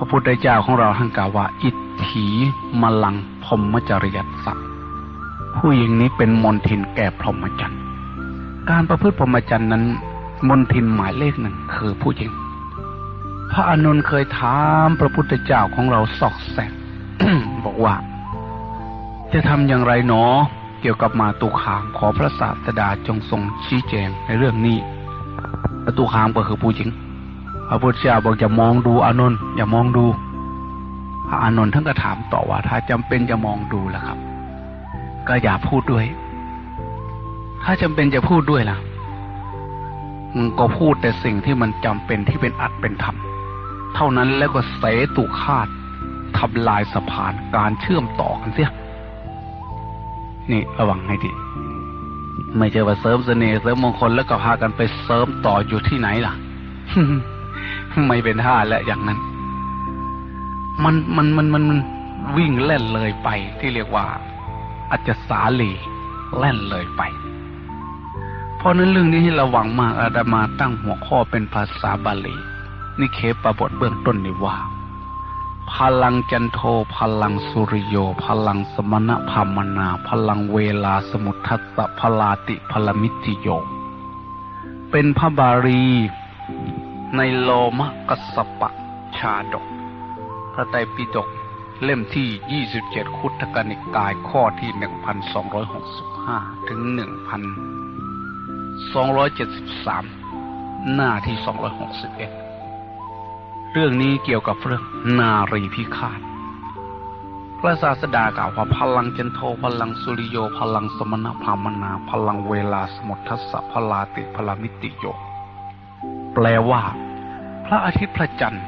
พระพุทธเจ้าของเราท่านกล่าวว่า อิทถีมลังพรหมจริยสัพผู้หญิงนี้เป็นมนทินแก่พรหมจรรย์การประพฤติพรหมจรรย์นั้น มนทินหมายเลขหนึ่งคือผู้หญิง พระอานนเคยถามพระพุทธเจ้าของเราสอกแสกบอกว่า จะทำอย่างไรหนอ เกี่ยวกับมาตุคามขอพระศาสดาจงทรงชี้แจงในเรื่องนี้มาตุคามก็คือผู้หญิง พระพุทธเจ้าบอกอย่ามองดูอานนท์อย่ามองดูพระอานนท์ท่านก็ถามต่อว่า ถ้าจำเป็นจะมองดูล่ะครับ ก็อย่าพูดด้วย ถ้าจำเป็นจะพูดด้วยล่ะมึงก็พูดแต่สิ่งที่มันจำเป็นที่เป็นอัดเป็นธรรมเท่านั้นแล้วก็เสตุคาดทำลายสะพานการเชื่อมต่อกันเสียนี่ระวังให้ดีไม่ใช่ว่าเสริมเสน่ห์เสริมมงคลแล้วก็พากันไปเสริมต่ออยู่ที่ไหนล่ะ ไม่เป็นท่าและอย่างนั้น มันมันมันมันมันวิ่งเล่นเลยไปที่เรียกว่าอาจจะสาลีเล่นเลยไป เพราะนั้นเรื่องนี้ให้ระวังมากอาดามาตั้งหัวข้อเป็นภาษาบาลีนี่เคปบทเบื้องต้นนี่ว่า พลังจันโทพลังสุริโย พลังสมณะพามนา พลังเวลาสมุทัสสะพลาติพลมิติโย เป็นพระบาลี ในโลมกสปะชาดก พระไตรปิฎกเล่มที่ 27 คุตกนิกายข้อที่ 1265 ถึง 1273 หน้าที่ 261 เรื่องนี้เกี่ยวกับเรื่องนารีพิฆาต พระศาสดากล่าวว่าพลังจันโทพลังสุริโย พลังสมณพามนา พลังเวลาสมุทัสสะพลาติพลามิติโย แปลว่า พระอาทิตย์พระจันทร์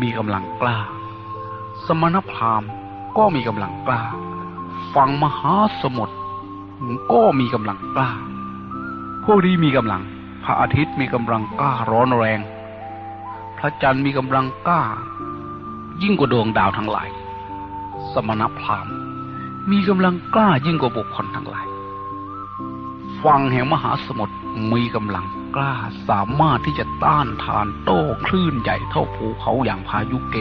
มีกำลังกล้า สมณพราหมณ์ก็มีกำลังกล้า ฝั่งมหาสมุทรก็มีกำลังกล้า พวกนี้มีกำลัง พระอาทิตย์มีกำลังกล้าร้อนแรง พระจันทร์มีกำลังกล้า ยิ่งกว่าดวงดาวทั้งหลาย สมณพราหมณ์มีกำลังกล้ายิ่งกว่าบุคคลทั้งหลายฝั่งแห่งมหาสมุทรมีกำลัง กล้าสามารถที่จะต้านทานโต้คลื่นใหญ่เท่าภูเขาอย่างพายุเก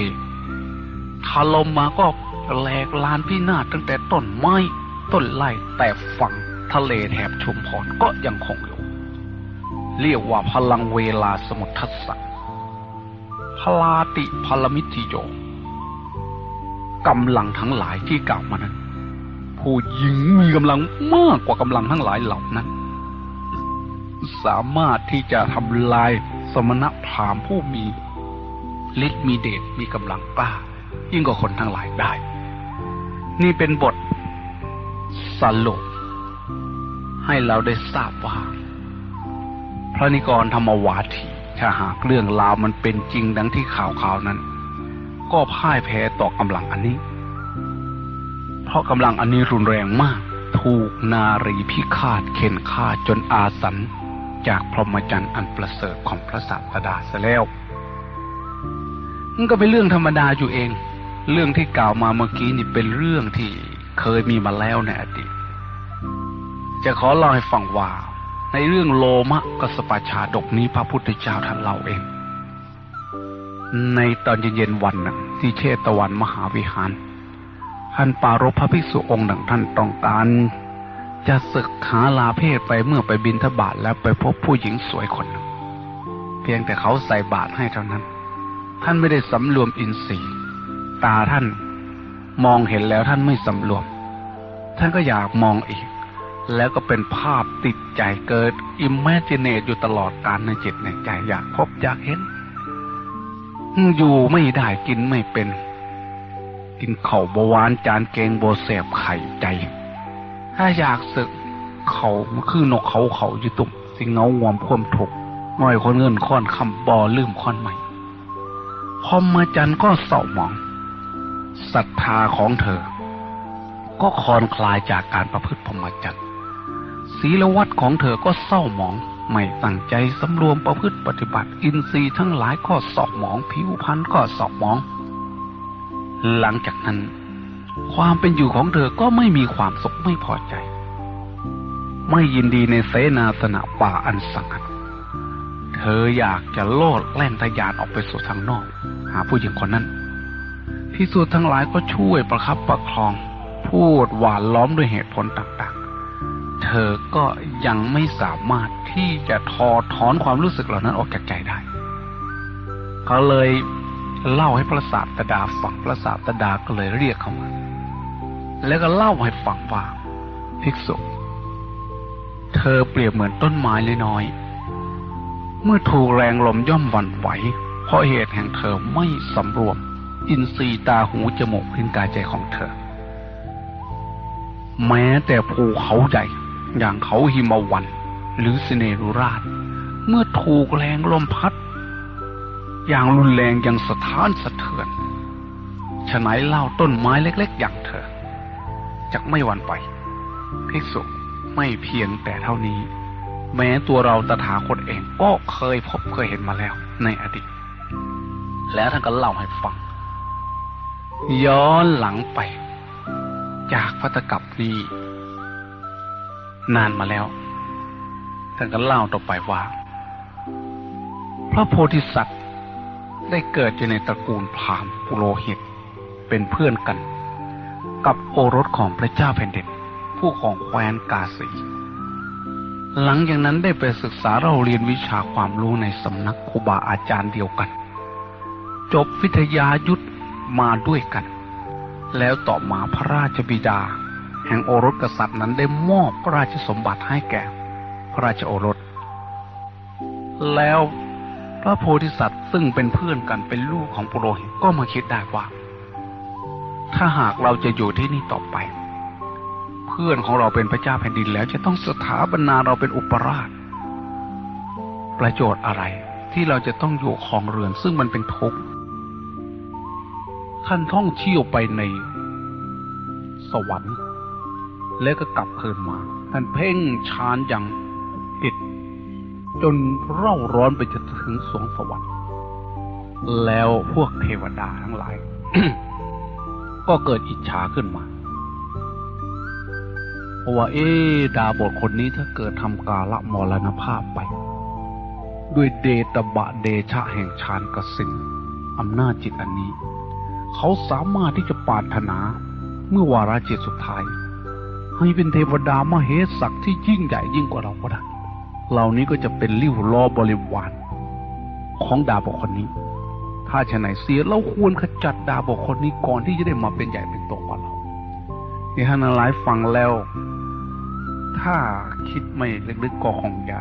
ถล่มมาก็แหลกลานพินาศตั้งแต่ต้นไม้ต้นไร่แต่ฝั่งทะเลแถบชุมพรก็ยังคงอยู่ เรียกว่าพลังเวลาสมุทรทัสสะพลาติพลมิติโยกำลังทั้งหลายที่กล่าวมานั้น ผู้หญิงมีกำลังมากกว่ากำลังทั้งหลายเหล่านั้น สามารถที่จะทำลายสมณพราหมณ์ผู้มีฤทธิ์มีเดชมีกำลังกล้า ยิ่งกว่าคนทั้งหลายได้ นี่เป็นบทสรุปให้เราได้ทราบว่า พระนิกรธรรมวาทีถ้าหากเรื่องราวมันเป็นจริงดังที่ข่าวข่าวนั้น ก็พ่ายแพ้ต่อกำลังอันนี้ เพราะกำลังอันนี้รุนแรงมาก ถูกนารีพิฆาตเข็นฆ่าจนอาสัน จากพรหมจรรย์อันประเสริฐของพระศาสดาเสียแล้วมันก็เป็นเรื่องธรรมดาอยู่เอง เรื่องที่กล่าวมาเมื่อกี้นี่เป็นเรื่องที่เคยมีมาแล้วในอดีต จะขอเล่าให้ฟังว่า ในเรื่องโลมะกสปชาดกนี้พระพุทธเจ้าท่านเล่าเอง ในตอนเย็นๆวันนะที่เชตวันมหาวิหารท่านปารภพระภิกษุองค์หนึ่งท่านต้องการ จะศึกหาลาเพศไปเมื่อไปบินทบาทแล้วไปพบผู้หญิงสวยคนหนึ่งเพียงแต่เขาใส่บาตรให้เท่านั้น ท่านไม่ได้สำรวมอินทรีย์ ตาท่านมองเห็นแล้วท่านไม่สำรวม ท่านก็อยากมองอีก แล้วก็เป็นภาพติดใจเกิดอิมเมจิเนตอยู่ตลอดการในจิตในใจอยากพบอยากเห็น อยู่ไม่ได้กินไม่เป็น กินเข่าบวานจานเกงโบเสบไข่ใจ ถ้าอยากศึกเขาคือนกเขาเขาอยู่ตุ่มสิงเงางวมควมถกง่อยคนเงินค้อนคำบอลืมค้อนใหม่พอมาจันก็เศร้าหมองศรัทธาของเธอ ก็คลอนคลายจากการประพฤติพรหมจรรย์ศีลวัดของเธอก็เศร้าหมอง ไม่ตั้งใจสำรวมประพฤติปฏิบัติ อินทรีย์ทั้งหลายก็สอบหมอง ผิวพรรณก็สอบหมอง หลังจากนั้น ความเป็นอยู่ของเธอก็ไม่มีความสุขไม่พอใจ ไม่ยินดีในเสนาสนะป่าอันสงัดเธออยากจะโลดแล่นทะยานออกไปสู่ทางนอก หาผู้หญิงคนนั้นพิสูจน์ทั้งหลายก็ช่วยประคับประคองพูดหวานล้อมด้วยเหตุผลต่างๆ เธอก็ยังไม่สามารถที่จะทอถอนความรู้สึกเหล่านั้นออกจากใจได้ เขาเลยเล่าให้พระศาสดาฟังพระศาสดาก็เลยเรียกเขามา แล้วก็เล่าให้ฟังว่าภิกษุ เธอเปรียบเหมือนต้นไม้น้อยๆเมื่อถูกแรงลมย่อมวันไหว เพราะเหตุแห่งเธอไม่สำรวม อินทรีย์ตาหูจมูกลิ้นกายใจของเธอ แม้แต่ภูเขาใหญ่อย่างเขาหิมวัน หรือสเนรุราช เมื่อถูกแรงลมพัด อย่างรุนแรงยังสะท้านสะเทือนฉะไหนเล่าต้นไม้เล็ก ๆ อย่างเธอ จะไม่หวั่นไหวภิกษุไม่เพียงแต่เท่านี้ แม้ตัวเราตถาคตเองก็เคยพบเคยเห็นมาแล้วในอดีต แล้วท่านก็เล่าให้ฟัง ย้อนหลังไป จากพัตกับนี้ นานมาแล้ว ท่านก็เล่าต่อไปว่า พระโพธิสัตว์ได้เกิดอยู่ในตระกูลพราหมณ์ปุโรหิต เป็นเพื่อนกัน กับโอรสของพระเจ้าแผ่นดิน ผู้ของแคว้นกาสี หลังจากนั้นได้ไปศึกษาเราเรียนวิชาความรู้ในสำนักครูบาอาจารย์เดียวกัน จบวิทยายุทธมาด้วยกัน แล้วต่อมาพระราชบิดา แห่งโอรสกษัตริย์นั้นได้มอบพระราชสมบัติให้แก่ พระราชโอรส แล้วพระโพธิสัตว์ซึ่งเป็นเพื่อนกันเป็นลูกของปุโรหิตก็มาคิดได้ว่า ถ้าหากเราจะอยู่ที่นี่ต่อไป เพื่อนของเราเป็นพระเจ้าแผ่นดินแล้ว จะต้องสถาปนาเราเป็นอุปราช ประโยชน์อะไรที่เราจะต้องอยู่ของเรือน ซึ่งมันเป็นทุกข์ท่านท่องเที่ยวไปในสวรรค์ แล้วก็กลับคืนมา ท่านเพ่งชานอย่างอิด จนเร่าร้อนไปจนถึงสวงสวรรค์ แล้วพวกเทวดาทั้งหลาย ก็เกิดอิจฉาขึ้นมาเพราะว่าเอ๊ดาบทคนนี้ถ้าเกิดทำกาละมรณภาพไป ด้วยเดตบะเดชะแห่งฌานกสินอำนาจจิตอันนี้ เขาสามารถที่จะปาถนาเมื่อวาระจิตสุดท้าย ให้เป็นเทวดามเหสักที่ยิ่งใหญ่ยิ่งกว่าเราก็ได้เหล่านี้ก็จะเป็นริ้วล้อบริวารของดาบทคนนี้ ถ้าชะไหนเสียเราควรขจัดดาบทคนนี้ก่อนที่จะได้มาเป็นใหญ่เป็นโตกว่าเราที่ท่านหลายฟังแล้ว ถ้าคิดไม่ลึกๆก็คงจะ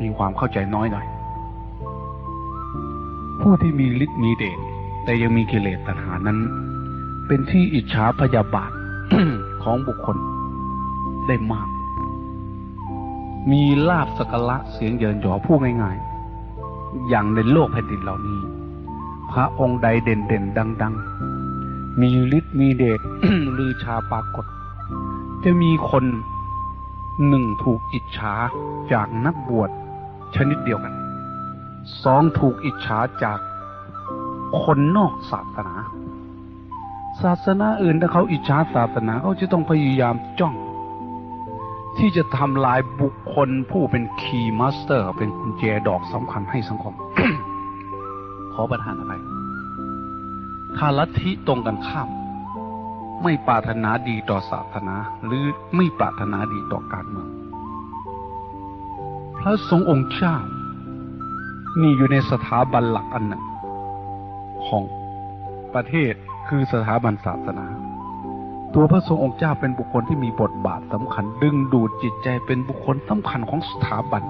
มีความเข้าใจน้อยหน่อย ผู้ที่มีฤทธิ์มีเดชแต่ยังมีกิเลสตัณหานั้น เป็นที่อิจฉาพยาบาทของบุคคลได้มาก มีลาบสกละเสียงเยินหยอพูดง่ายๆ อย่างในโลกแผ่นดินเหล่านี้ พระองค์ใดเด่นเด่นดังดังๆมีฤทธิ์มีเดชลือชาปรากฏ จะมีคนหนึ่งถูกอิจฉาจากนักบวชชนิดเดียวกันสองถูกอิจฉาจากคนนอกศาสนา ศาสนาอื่นถ้าเขาอิจฉาศาสนาเขาจะต้องพยายามจ้อง ที่จะทำลายบุคคลผู้เป็นคีย์มาสเตอร์ เป็นกุญแจดอกสำคัญให้สังคม อประทานอะไร ถ้าลัทธิตรงกันข้าม ไม่ปรารถนาดีต่อศาสนา หรือไม่ปรารถนาดีต่อการเมือง พระสงฆ์องค์เจ้านี่อยู่ในสถาบันหลักอันหนึ่งของประเทศคือสถาบันศาสนา ตัวพระสงฆ์องค์เจ้าเป็นบุคคลที่มีบทบาทสำคัญ ดึงดูดจิตใจเป็นบุคคลสำคัญของสถาบัน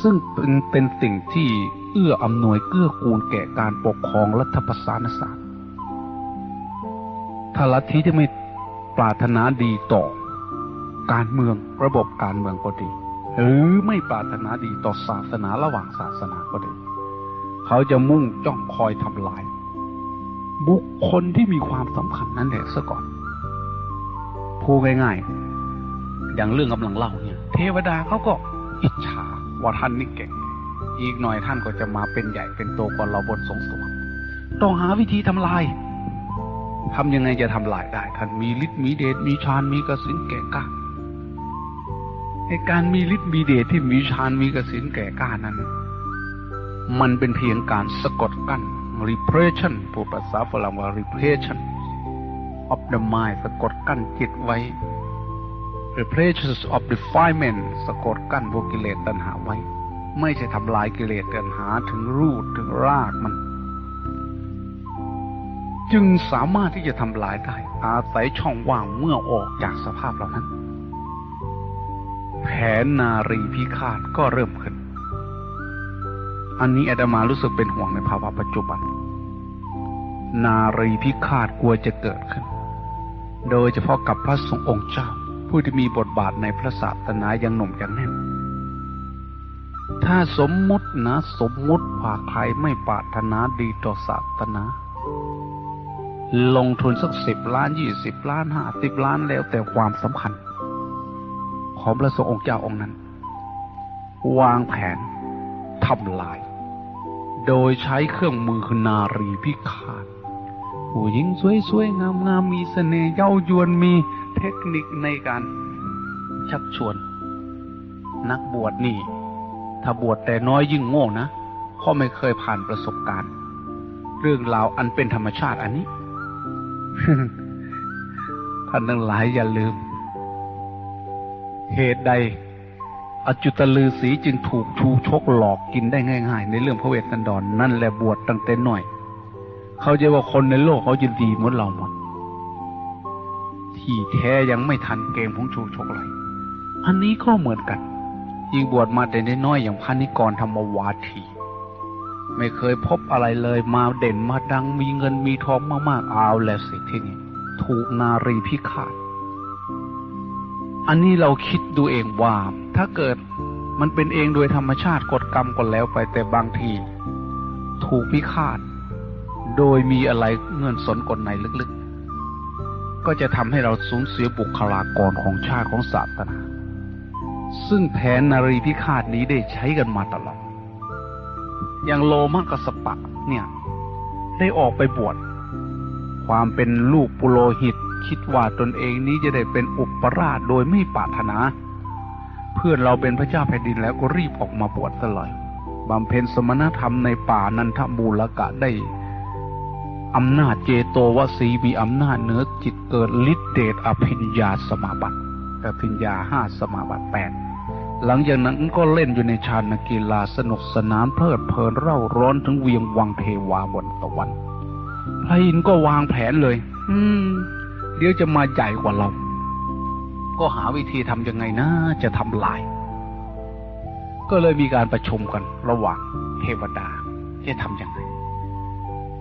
ซึ่งเป็นเป็นสิ่งที่ เอื้ออำนวยเกื้อกูลแก่การปกครองรัฐประศานศาสตร์ถ้าลัทธิที่ไม่ปรารถนาดีต่อการเมืองระบบการเมืองก็ดี หรือไม่ปรารถนาดีต่อศาสนาระหว่างศาสนาก็ดี เขาจะมุ่งจ้องคอยทำลาย บุคคลที่มีความสำคัญนั้นแหละซะก่อนพูดง่ายๆอย่างเรื่องกำลังเล่าเนี่ย เทวดาเขาก็อิจฉาว่าท่านนี่เก่ง อีกหน่อยท่านก็จะมาเป็นใหญ่เป็นโตกว่าเราบนสงสวรรค์ต้องหาวิธีทำลายทำยังไงจะทำลายได้ ท่านมีฤทธิ์มีเดชมีฌานมีกสินแก่กล้าในการมีฤทธิ์มีเดชที่มีฌานมีกสินแก่กล้านั้น มันเป็นเพียงการสะกดกั้น repression พูดภาษาฝรั่งว่า repression of the mind สะกดกั้นจิตไว้ repression of defilement สะกดกั้นพวกกิเลสตัณหาไว้ ไม่ใช่ทำลายกิเลสตัณหาถึงรูทถึงรากมัน จึงสามารถที่จะทำลายได้ อาศัยช่องว่างเมื่อออกจากสภาพเหล่านั้น แผนนารีพิฆาตก็เริ่มขึ้น อันนี้อาตมารู้สึกเป็นห่วงในภาวะปัจจุบัน นารีพิฆาตกลัวจะเกิดขึ้น โดยเฉพาะกับพระสงฆ์องค์เจ้า ผู้ที่มีบทบาทในพระศาสนายังหนุ่มยังแน่น ถ้าสมมุตินะ สมมุติว่าใครไม่ปรารถนาดีต่อศาสนา ลงทุนสักสิบล้านยี่สิบล้านห้าสิบล้านแล้วแต่ความสำคัญ ของพระสงฆ์องค์เจ้าองค์นั้น วางแผนทำลาย โดยใช้เครื่องมือคือนารีพิฆาตผู้หญิงสวยๆ งามๆ มีเสน่ห์เย้ายวนมีเทคนิคในการชักชวน นักบวชนี่ ถ้าบวชแต่น้อยยิ่งโง่นะเพราะไม่เคยผ่านประสบการณ์ เรื่องราวอันเป็นธรรมชาติอันนี้ ท่านทั้งหลายอย่าลืม เหตุใด อจุตลือสีจึงถูกชูชกหลอกกินได้ง่าย ๆ ในเรื่องพระเวสสันดรนนั่นแหละบวชตั้งแต่หน่อย เขาจะว่าคนในโลกเขาจะดีเหมือนเราหมดที่แท้ยังไม่ทันเกมของชูชกเลย อันนี้ก็เหมือนกัน ยิ่งบวชมาแต่น้อยๆอย่างพระนิกรธรรมวาที ไม่เคยพบอะไรเลยมาเด่นมาดังมีเงินมีทองมากๆเอาแล้วสิที่นี่ถูกนารีพิฆาต อันนี้เราคิดดูเองว่า ถ้าเกิดมันเป็นเองโดยธรรมชาติกฎกรรมก็แล้วไปแต่บางที ถูกพิฆาต โดยมีอะไรเงื่อนสนกลในลึกๆ ก็จะทำให้เราสูญเสียบุคลากรของชาติของศาสนา ซึ่งแผนนารีพิฆาตนี้ได้ใช้กันมาตลอด อย่างโลมกัสปะเนี่ย ได้ออกไปบวช ความเป็นลูกปุโรหิต คิดว่าตนเองนี้จะได้เป็นอุปราชโดยไม่ปรารถนา เพื่อนเราเป็นพระเจ้าแผ่นดินแล้วก็รีบออกมาบวชซะเลยบำเพ็ญสมณธรรมในป่านันทบูรกะได้อำนาจเจโตวสีมีอำนาจเนื้อจิตเกิดฤทธิเดชอภิญญาสมาบัติอภิญญาห้าสมาบัติแปด หลังจากนั้นก็เล่นอยู่ในชานกีฬาสนุกสนานเพลิดเพลินเร่าร้อนถึงเวียงวังเทวาบนสวรรค์พระอินทร์ก็วางแผนเลย อืม เดี๋ยวจะมาใหญ่กว่าเรา ก็หาวิธีทำยังไงนะจะทำลาย ก็เลยมีการประชุมกันระหว่างเทวดาจะทำยังไง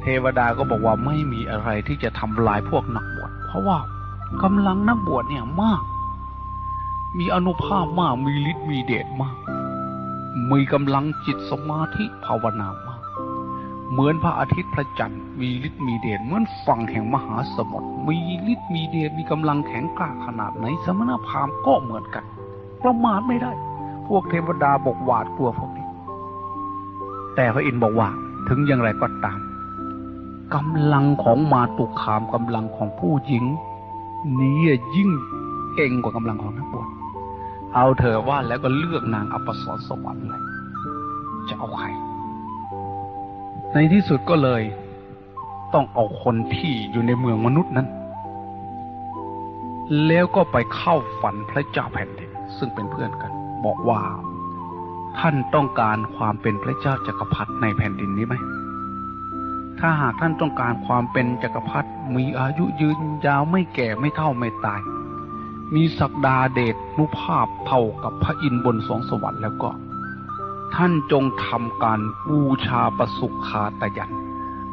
เทวดาก็บอกว่าไม่มีอะไรที่จะทำลายพวกนักบวชเพราะว่ากำลังนักบวชเนี่ยมาก มีอนุภาพมากมีฤทธิ์มีเดชมาก มีกำลังจิตสมาธิภาวนามาก เหมือนพระอาทิตย์พระจันทร์มีฤทธิ์มีเดชเหมือนฝั่งแห่งมหาสมุทรมีฤทธิ์มีเดชมีกำลังแข็งกล้าขนาดไหนสมณพราหมณ์ก็เหมือนกันประมาทไม่ได้ พวกเทวดาบอกหวาดกลัวพวกนี้ แต่พระอินทร์บอกว่าถึงอย่างไรก็ตามกำลังของมาตุคามกำลังของผู้หญิง นี้ยิ่งเก่งกว่ากำลังของนักบวช เอาเธอว่าแล้วก็เลือกนางอัปสรสวรรค์เลย จะเอาใคร ในที่สุดก็เลย ต้องเอาคนที่อยู่ในเมืองมนุษย์นั้น แล้วก็ไปเข้าฝันพระเจ้าแผ่นดินซึ่งเป็นเพื่อนกัน บอกว่า ท่านต้องการความเป็นพระเจ้าจักรพรรดิในแผ่นดินนี้ไหมถ้าหากท่านต้องการความเป็นจักรพรรดิมีอายุยืนยาวไม่แก่ไม่เท่าไม่ตาย มีศักดาเดชนุภาพเท่ากับพระอินทร์บนสวงสวรรค์แล้วก็ ท่านจงทำการบูชาประสุขาตยัน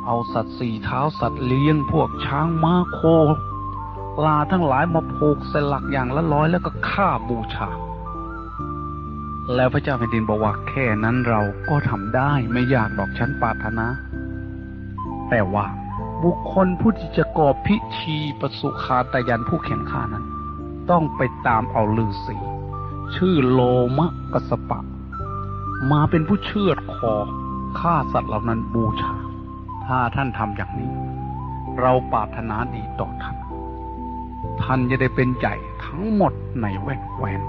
เอาสัตว์สี่เท้าสัตว์เลี้ยงพวกช้างม้าโคลาทั้งหลายมาผูกใส่หลักอย่างละร้อยแล้วก็ฆ่าบูชา แล้วพระเจ้าแผ่นดินบอกว่าแค่นั้นเราก็ทำได้ไม่ยากดอกชั้นปาถนาแต่ว่าบุคคลผู้ที่จะก่อพิธีประสุขาตยันผู้แข็งข้านั้น ต้องไปตามเอาลือสีชื่อโลมะกสปะ มาเป็นผู้เชือดคอฆ่าสัตว์เหล่านั้นบูชา ถ้าท่านทำอย่างนี้ เราปรารถนาดีต่อท่าน ท่านจะได้เป็นใหญ่ทั้งหมดในแว่นแควน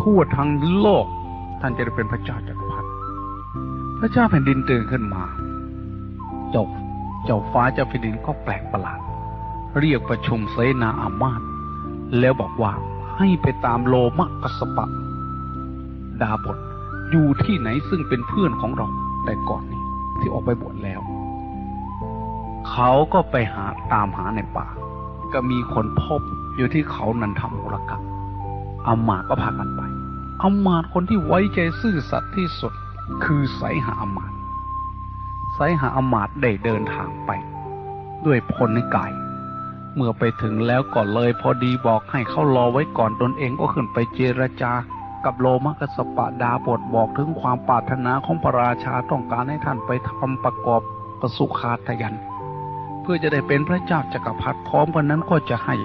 ทั่วทั้งโลก ท่านจะได้เป็นพระเจ้าจักรพรรดิพระเจ้าแผ่นดินตื่นขึ้นมาจ้าเจ้าฟ้าเจ้าแผ่นดินก็แปลกประหลาด เรียกประชุมเสนาอามาตย์ แล้วบอกว่าให้ไปตามโลมะกสปะ ดาบทอยู่ที่ไหนซึ่งเป็นเพื่อนของเราแต่ก่อนนี้ที่ออกไปบวชแล้ว เขาก็ไปหาตามหาในป่า ก็มีคนพบอยู่ที่เขานันทมุรกะอามาตก็พากันไปอามาตคนที่ไว้ใจซื่อสัตย์ที่สุด คือไสหาอามาตไสหาอามาตได้เดินทางไป ด้วยพลในกาย เมื่อไปถึงแล้วก็เลยพอดีบอกให้เขารอไว้ก่อนตนเองก็ขึ้นไปเจรจา กับโลมกัสปะดาบทบอกถึงความปรารถนาของพระราชาต้องการให้ท่านไปทำประกอบประสุคาทยัน เพื่อจะได้เป็นพระเจ้าจักรพรรดิพร้อมกันนั้นก็จะให้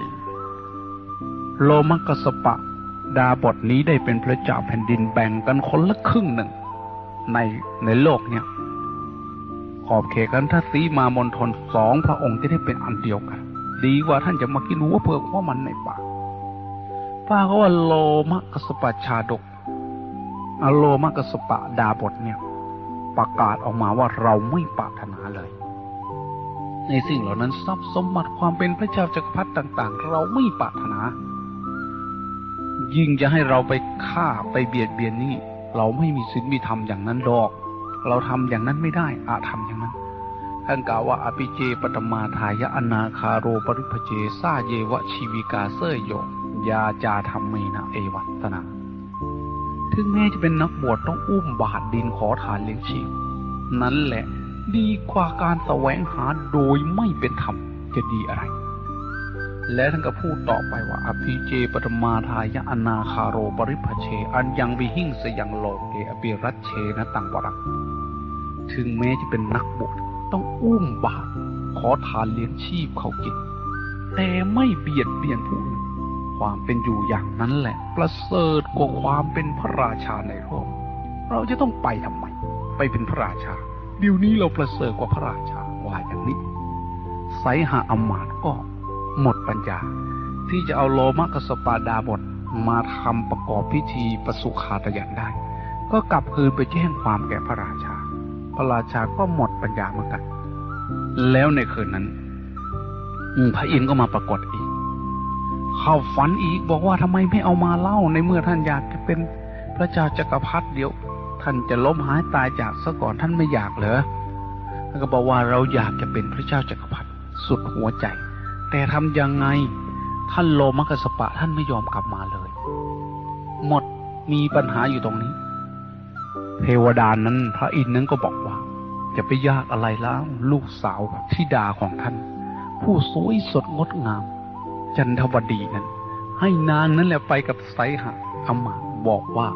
โลมกัสปะดาบทนี้ได้เป็นพระเจ้าแผ่นดินแบ่งกันคนละครึ่งหนึ่ง ในในโลกเนี่ยขอบเขตกันถ้าสีมามณฑลสองพระองค์จะได้เป็นอันเดียวกัน ดีกว่าท่านจะมากินหัวเผือกว่ามันในป่าป้าก็ว่าโลมะกสปะชาดกอโลมะกสปะดาบทเนี่ย ประกาศออกมาว่าเราไม่ปรารถนาเลย ในสิ่งเหล่านั้นทรัพย์สมบัติความเป็นพระเจ้าจักรพรรดิต่าง ๆ เราไม่ปรารถนา ยิ่งจะให้เราไปฆ่าไปเบียดเบียนนี่ เราไม่มีศีลมีธรรมอย่างนั้นดอก เราทำอย่างนั้นไม่ได้อาทำอย่างนั้น ท่านกล่าวว่าอภิเจปตมาทายะอนาคาโรปริพเจซาเยวะชีวิกาเสยโยยาจาธรรมเมนะเอวัตนา ถึงแม้จะเป็นนักบวชต้องอุ้มบาทดินขอทานเลี้ยงชีพนั่นแหละดีกว่าการแสวงหาโดยไม่เป็นธรรมจะดีอะไร และท่านก็พูดต่อไปว่า อภิเจปตมาทายะอนาคาโรปริพเช อันยังวิหิงสยังโลเกอภิรัชเชนะตังปรักถึงแม้จะเป็นนักบวช ต้องอุ้มบาตรขอทานเลี้ยงชีพเขากิน แต่ไม่เบียดเบียนผู้อื่นความเป็นอยู่อย่างนั้นแหละ ประเสริฐกว่าความเป็นพระราชาในโลกเราจะต้องไปทำไม ไปเป็นพระราชาเดี๋ยวนี้เราประเสริฐกว่าพระราชาว่าอย่างนี้ไสหาอำมาตก็หมดปัญญา ที่จะเอาโลมกสปาดาบทมาทำประกอบพิธีประสุขาตยันได้ ก็กลับคืนไปแจ้งความแก่พระราชา พระราชาก็หมดปัญญาเหมือนกัน แล้วในคืนนั้นพระอินทร์ก็มาปรากฏอีก เข้าฝันอีกบอกว่าทำไมไม่เอามาเล่าในเมื่อท่านอยากจะเป็นพระเจ้าจักรพรรดิเดียว ท่านจะล้มหายตายจากซะก่อนท่านไม่อยากเหรอท่านก็บอกว่าเราอยากจะเป็นพระเจ้าจักรพรรดิสุดหัวใจ แต่ทำยังไงท่านโลมกัสปะท่านไม่ยอมกลับมาเลย หมดมีปัญหาอยู่ตรงนี้ เทวดานั้น พระอินทร์นั้นก็บอกว่าจะไปยากอะไรแล้ว ลูกสาวธิดาของท่าน ผู้สวยสดงดงาม จันทวดีนั้น ให้นางนั้นแหละไปกับไสหะอำมายบอกว่า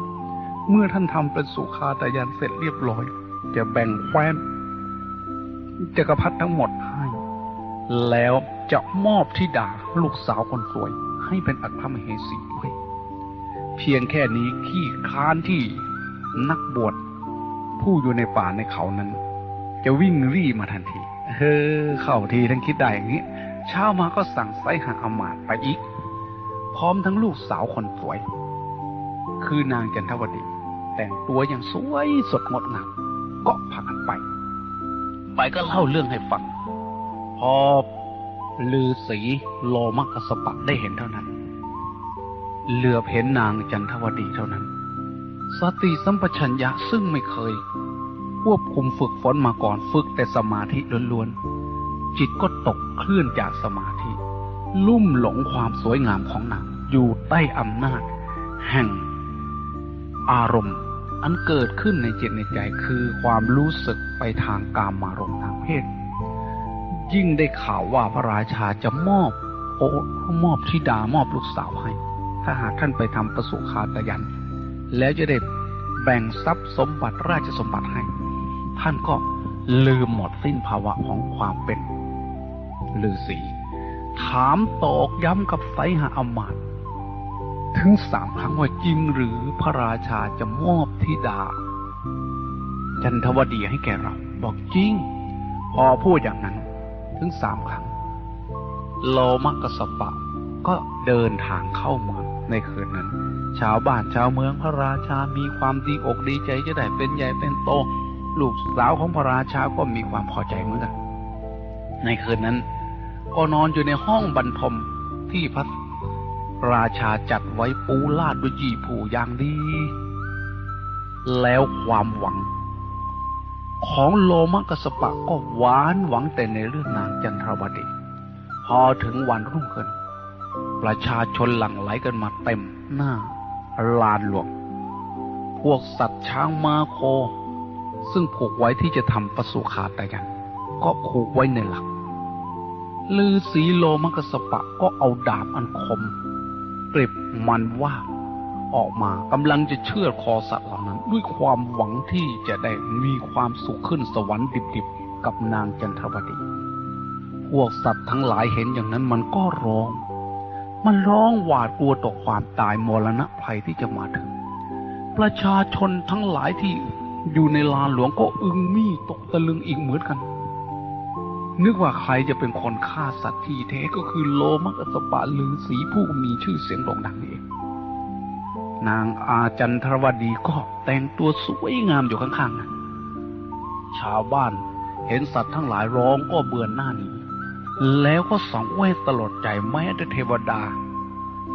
เมื่อท่านทำเป็นสุขาตยันเสร็จเรียบร้อย จะแบ่งแคว้นจักรพรรดิทั้งหมดให้ แล้วจะมอบธิดาลูกสาวคนสวย ให้เป็นอัครมเหสีด้วย เพียงแค่นี้ขี้ค้านที่ นักบวชผู้อยู่ในป่าในเขานั้น จะวิ่งรี่มาทันที เฮ้อเข้าทีทั้งคิดได้อย่างนี้ เช้ามาก็สั่งไสหาอมาตไปอีก พร้อมทั้งลูกสาวคนสวย คือนางจันทวดี แต่งตัวอย่างสวยสดงดงามก็พากันไป ไปก็เล่าเรื่องให้ฟัง พอลือสีโลมกสปะได้เห็นเท่านั้น เหลือเห็นนางจันทวดีเท่านั้น สติสัมปชัญญะซึ่งไม่เคย ควบคุมฝึกฝนมาก่อนฝึกแต่สมาธิล้วนๆ จิตก็ตกเคลื่อนจากสมาธิ ลุ่มหลงความสวยงามของนางอยู่ใต้อำนาจ แห่ง อารมณ์ อันเกิดขึ้นในจิตในใจคือความรู้สึกไปทางกามารมณ์ทางเพศ ยิ่งได้ข่าวว่าพระราชาจะมอบโอ้มอบธิดามอบลูกสาวให้ ถ้าหากท่านไปทำประสุขาตยัน แล้วจะได้แบ่งทรัพย์สมบัติราชสมบัติให้ ท่านก็ลืมหมดสิ้นภาวะของความเป็นฤาษีถามตอกย้ำกับไสหาอมาตย์ถึงสามครั้งว่าจริงหรือพระราชาจะมอบธิดา จันทวดีให้แก่เรา บอกจริง พอพูดอย่างนั้น ถึงสามครั้งโลมกสปะก็เดินทางเข้ามืองในคืนนั้น ชาวบ้านชาวเมืองพระราชา มีความดีอกดีใจจะได้เป็นใหญ่เป็นโต ลูกสาวของพระราชาก็มีความพอใจเหมือนกัน ในคืนนั้น ก็นอนอยู่ในห้องบรรทมที่พระราชาจัดไว้ปูลาดด้วยยีผูอย่างดี แล้วความหวัง ของโลมกสปะก็หวานหวังแต่ในเรื่องนางจันทรวดี พอถึงวันรุ่งขึ้น ประชาชนหลั่งไหลกันมาเต็มหน้า ลานหลวง พวกสัตว์ช้างม้าโค ซึ่งผูกไว้ที่จะทำประสูขาตยันก็ผูกไว้ในหลัก ลือสีโลมกสปะก็เอาดาบอันคมกริบมันว่าออกมากำลังจะเชื่อคอสัตว์เหล่านั้น ด้วยความหวังที่จะได้มีความสุขขึ้นสวรรค์ดิบๆ กับนางจันทวดี พวกสัตว์ทั้งหลายเห็นอย่างนั้นมันก็ร้อง มันร้องหวาดกลัวต่อความตายมรณะภัยที่จะมาถึง ประชาชนทั้งหลายที่อยู่ในลานหลวงก็อึงมี่ตกตะลึงอีกเหมือนกัน นึกว่าใครจะเป็นคนฆ่าสัตว์ที่แท้ก็คือโลมักสปะลือสีผู้มีชื่อเสียงโด่งดังนี่เองนางอาจันทรวดีก็แต่งตัวสวยงามอยู่ข้างๆนั้นชาวบ้านเห็นสัตว์ทั้งหลายร้องก็เบื่อหน้าหนี แล้วก็สังเวชสลดใจแม้แต่เทวดา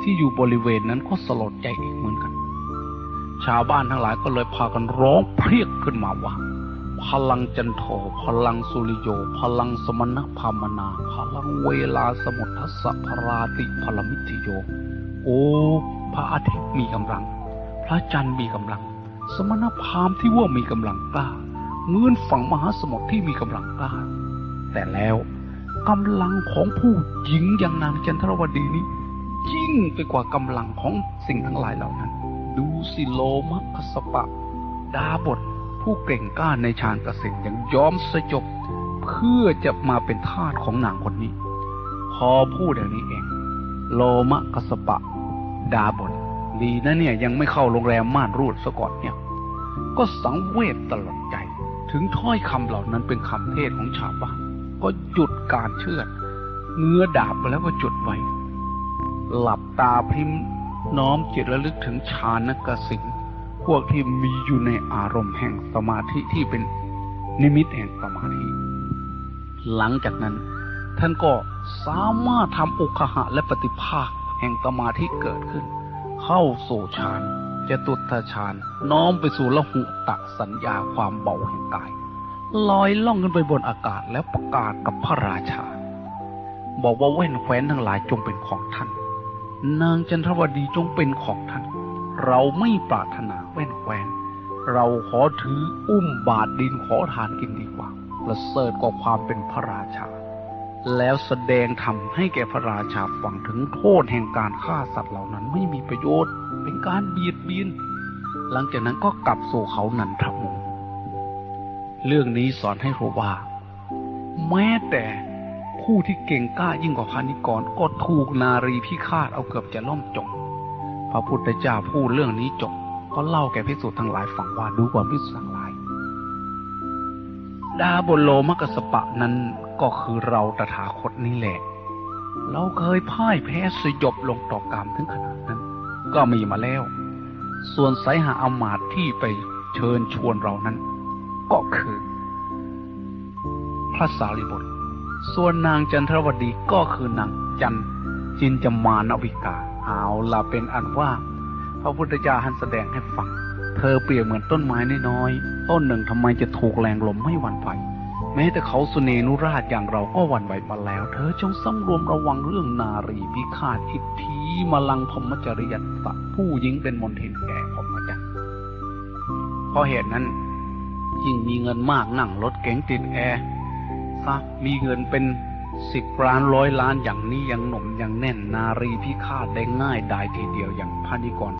ที่อยู่บริเวณนั้นก็สลดใจอีกเหมือนกัน ชาวบ้านทั้งหลายก็เลยพากันร้องเพรียกขึ้นมาว่า พลังจันโทพลังสุริโย พลังสมณพามนา พลังเวลาสมุทัสพราติพลมิทโย โอ้ พระอาทิตย์มีกำลัง พระจันทร์มีกำลัง สมณพามที่ว่ามีกำลังกล้าเหมือนฝั่งมหาสมุทรที่มีกำลังกล้าแต่แล้ว กำลังของผู้หญิงอย่างนางจันทรวดีนี้ ยิ่งไปกว่ากำลังของสิ่งทั้งหลายเหล่านั้น ดูสิโลมัคสปะ ดาบทผู้เก่งกล้าในฌานกสินยังยอมสยบเพื่อจะมาเป็นทาสของนางคนนี้ พอพูดอย่างนี้เอง โลมะกสปะ ดาบทดีนะเนี่ยยังไม่เข้าโรงแรมม่านรูดซะก่อนเนี่ย ก็สังเวชตลอดใจ ถึงถ้อยคำเหล่านั้นเป็นคำเทศของชาวบ้าน ก็หยุดการเชือดเงื้อดาบแล้วก็จุดไว้ หลับตาพริมน้อมจิตระลึกถึงฌานกสินพวกที่มีอยู่ในอารมณ์แห่งสมาธิที่เป็นนิมิตแห่งสมาธิ หลังจากนั้น ท่านก็สามารถทำอุคหะและปฏิภาคแห่งสมาธิเกิดขึ้น เข้าสู่ฌานจตุตฌานน้อมไปสู่ละหุตะสัญญาความเบาแห่งกาย ลอยล่องขึ้นไปบนอากาศแล้วประกาศกับพระราชา บอกว่าแว่นแคว้นทั้งหลายจงเป็นของท่าน นางจันทวดีจงเป็นของท่าน เราไม่ปรารถนาแว่นแคว้น เราขอถืออุ้มบาทดินขอทานกินดีกว่าประเสริฐกว่าความเป็นพระราชา แล้วแสดงธรรมให้แก่พระราชาฟังถึงโทษแห่งการฆ่าสัตว์เหล่านั้นไม่มีประโยชน์ เป็นการเบียดเบียน หลังจากนั้นก็กลับสู่เขานันทมุง เรื่องนี้สอนให้รู้ว่า แม้แต่ผู้ที่เก่งกล้ายิ่งกว่าพานิกรก็ถูกนารีพิฆาตเอาเกือบจะล่มจมพระพุทธเจ้าพูดเรื่องนี้จบก็เล่าแก่พิสูจน์ทั้งหลายฟังว่าดูก่อนพิสูจน์ทั้งหลาย ดาบนโลมกสปะนั้นก็คือเราตถาคตนี่แหละ เราเคยพ่ายแพ้สยบลงต่อกรรมถึงขนาดนั้น ก็มีมาแล้ว ส่วนไสหาอามาตที่ไปเชิญชวนเรานั้น ก็คือ พระสารีบุตร ส่วนนางจันทรวดีก็คือนางจันจินจมานวิกา เอาละเป็นอันว่าพระพุทธเจ้าหันแสดงให้ฟัง เธอเปรียบเหมือนต้นไม้น้อยๆ ต้นหนึ่งทำไมจะถูกแรงลมไม่หวั่นไหวแม้แต่เขาสุเนนุราชอย่างเราก็หวั่นไหวมาแล้ว เธอจงสำรวมระวังเรื่องนารีพิฆาตอิทธีมลังพมจริยตะผู้หญิงเป็นมนทินแก่พมจรรเพราะเหตุนั้น ยิ่งมีเงินมากนั่งรถเก๋งติดแอร์ซะมีเงินเป็นสิบล้านร้อยล้านอย่างนี้ยังหนุ่มยังแน่นนารีพิฆาตได้ง่ายดายทีเดียวอย่างพานิกร